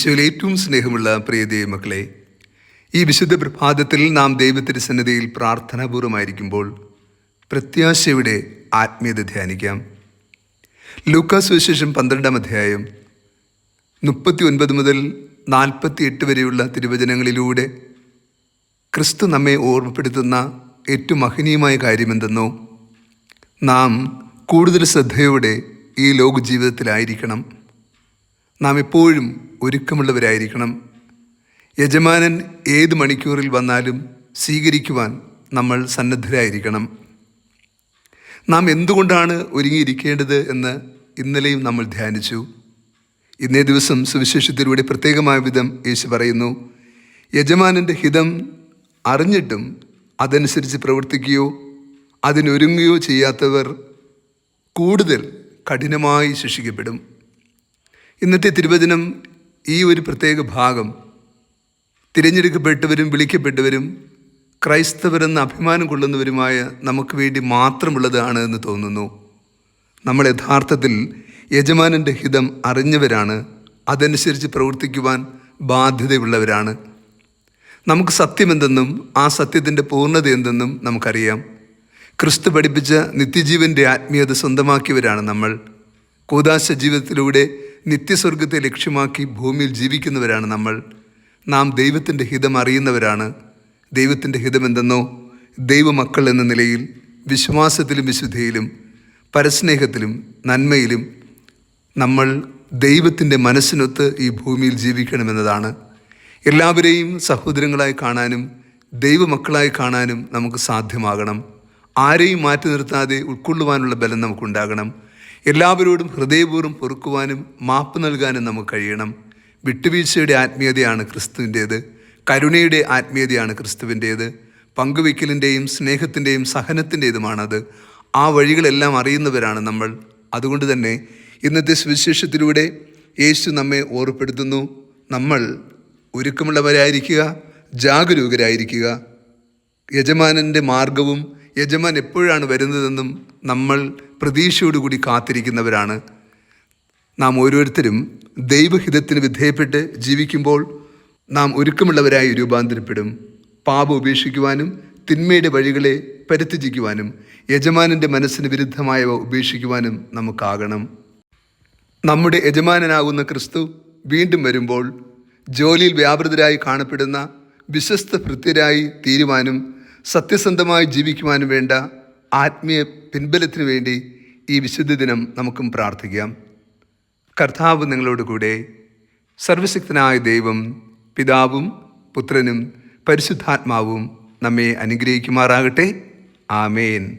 ഈശോയിൽ ഏറ്റവും സ്നേഹമുള്ള പ്രിയ ദൈവമക്കളെ ഈ വിശുദ്ധ പ്രഭാതത്തിൽ നാം ദൈവത്തിന്റെ സന്നദ്ധയിൽ പ്രാർത്ഥനാപൂർവമായിരിക്കുമ്പോൾ പ്രത്യാശയുടെ ആത്മീയത ധ്യാനിക്കാം. ലൂക്കാസ് വിശേഷം പന്ത്രണ്ടാം അധ്യായം മുപ്പത്തി ഒൻപത് മുതൽ നാൽപ്പത്തി എട്ട് വരെയുള്ള തിരുവചനങ്ങളിലൂടെ ക്രിസ്തു നമ്മെ ഓർമ്മപ്പെടുത്തുന്ന ഏറ്റവും മഹനീയമായ കാര്യമെന്തെന്നോ നാം കൂടുതൽ ശ്രദ്ധയോടെ ഈ ലോക ജീവിതത്തിലായിരിക്കണം നാം എപ്പോഴും ഒരുക്കമുള്ളവരായിരിക്കണം. യജമാനൻ ഏത് മണിക്കൂറിൽ വന്നാലും സ്വീകരിക്കുവാൻ നമ്മൾ സന്നദ്ധരായിരിക്കണം. നാം എന്തുകൊണ്ടാണ് ഒരുങ്ങിയിരിക്കേണ്ടത് എന്ന് ഇന്നലെയും നമ്മൾ ധ്യാനിച്ചു. ഇന്നേ ദിവസം സുവിശേഷത്തിലൂടെ പ്രത്യേകമായ വിധം യേശു പറയുന്നു യജമാനന്റെ ഹിതം അറിഞ്ഞിട്ടും അതനുസരിച്ച് പ്രവർത്തിക്കുകയോ അതിനൊരുങ്ങുകയോ ചെയ്യാത്തവർ കൂടുതൽ കഠിനമായി ശിക്ഷിക്കപ്പെടും. ഇന്നത്തെ തിരുവചനം ഈ ഒരു പ്രത്യേക ഭാഗം തിരഞ്ഞെടുക്കപ്പെട്ടവരും വിളിക്കപ്പെട്ടവരും ക്രൈസ്തവരെന്ന് അഭിമാനം കൊള്ളുന്നവരുമായ നമുക്ക് വേണ്ടി മാത്രമുള്ളതാണ് എന്ന് തോന്നുന്നു. നമ്മൾ യഥാർത്ഥത്തിൽ യജമാനന്റെ ഹിതം അറിഞ്ഞവരാണ്. അതനുസരിച്ച് പ്രവർത്തിക്കുവാൻ ബാധ്യതയുള്ളവരാണ്. നമുക്ക് സത്യമെന്തെന്നും ആ സത്യത്തിന്റെ പൂർണത എന്തെന്നും നമുക്കറിയാം. ക്രിസ്തു പഠിപ്പിച്ച നിത്യജീവന്റെ ആത്മീയത സ്വന്തമാക്കിയവരാണ് നമ്മൾ. കൂതാശ ജീവിതത്തിലൂടെ നിത്യസ്വർഗത്തെ ലക്ഷ്യമാക്കി ഭൂമിയിൽ ജീവിക്കുന്നവരാണ് നമ്മൾ. നാം ദൈവത്തിന്റെ ഹിതം അറിയുന്നവരാണ്. ദൈവത്തിന്റെ ഹിതമെന്തെന്നോ ദൈവമക്കൾ എന്ന നിലയിൽ വിശ്വാസത്തിലും വിശുദ്ധിയിലും പരസ്നേഹത്തിലും നന്മയിലും നമ്മൾ ദൈവത്തിന്റെ മനസ്സിനൊത്ത് ഈ ഭൂമിയിൽ ജീവിക്കണമെന്നതാണ്. എല്ലാവരെയും സഹോദരങ്ങളായി കാണാനും ദൈവമക്കളായി കാണാനും നമുക്ക് സാധ്യമാകണം. ആരെയും മാറ്റി നിർത്താതെ ഉൾക്കൊള്ളുവാനുള്ള ബലം നമുക്കുണ്ടാകണം. എല്ലാവരോടും ഹൃദയപൂർവം പൊറുക്കുവാനും മാപ്പ് നൽകാനും നമുക്ക് കഴിയണം. വിട്ടുവീഴ്ചയുടെ ആത്മീയതയാണ് ക്രിസ്തുവിന്റേത്. കരുണയുടെ ആത്മീയതയാണ് ക്രിസ്തുവിന്റേത്. പങ്കുവയ്ക്കലിന്റെയും സ്നേഹത്തിന്റെയും സഹനത്തിന്റേതുമാണത്. ആ വഴികളെല്ലാം അറിയുന്നവരാണ് നമ്മൾ. അതുകൊണ്ട് തന്നെ ഇന്നത്തെ സുവിശേഷത്തിലൂടെ യേശു നമ്മെ ഓർപ്പെടുത്തുന്നു. നമ്മൾ ഒരുക്കമുള്ളവരായിരിക്കുക ജാഗരൂകരായിരിക്കുക. യജമാനന്റെ മാർഗവും യജമാൻ എപ്പോഴാണ് വരുന്നതെന്നും നമ്മൾ പ്രതീക്ഷയോടുകൂടി കാത്തിരിക്കുന്നവരാണ്. നാം ഓരോരുത്തരും ദൈവഹിതത്തിന് വിധേയപ്പെട്ട് ജീവിക്കുമ്പോൾ നാം ഒരുക്കമുള്ളവരായി രൂപാന്തരപ്പെടും. പാപം ഉപേക്ഷിക്കുവാനും തിന്മയുടെ വഴികളെ പരിത്യജിക്കുവാനും യജമാനന്റെ മനസ്സിന് വിരുദ്ധമായവ ഉപേക്ഷിക്കുവാനും നമുക്കാകണം. നമ്മുടെ യജമാനനാകുന്ന ക്രിസ്തു വീണ്ടും വരുമ്പോൾ ജോലിയിൽ വ്യാപൃതരായി കാണപ്പെടുന്ന വിശ്വസ്ത ഭൃത്യരായി തീരുവാനും സത്യസന്ധമായി ജീവിക്കുവാനും വേണ്ട ആത്മീയ പിൻബലത്തിനു വേണ്ടി ഈ വിശുദ്ധ ദിനം നമുക്കും പ്രാർത്ഥിക്കാം. കർത്താവ് നിങ്ങളോട് കൂടെ സർവശക്തനായ ദൈവം പിതാവും പുത്രനും പരിശുദ്ധാത്മാവും നമ്മെ അനുഗ്രഹിക്കുമാറാകട്ടെ. ആമേൻ.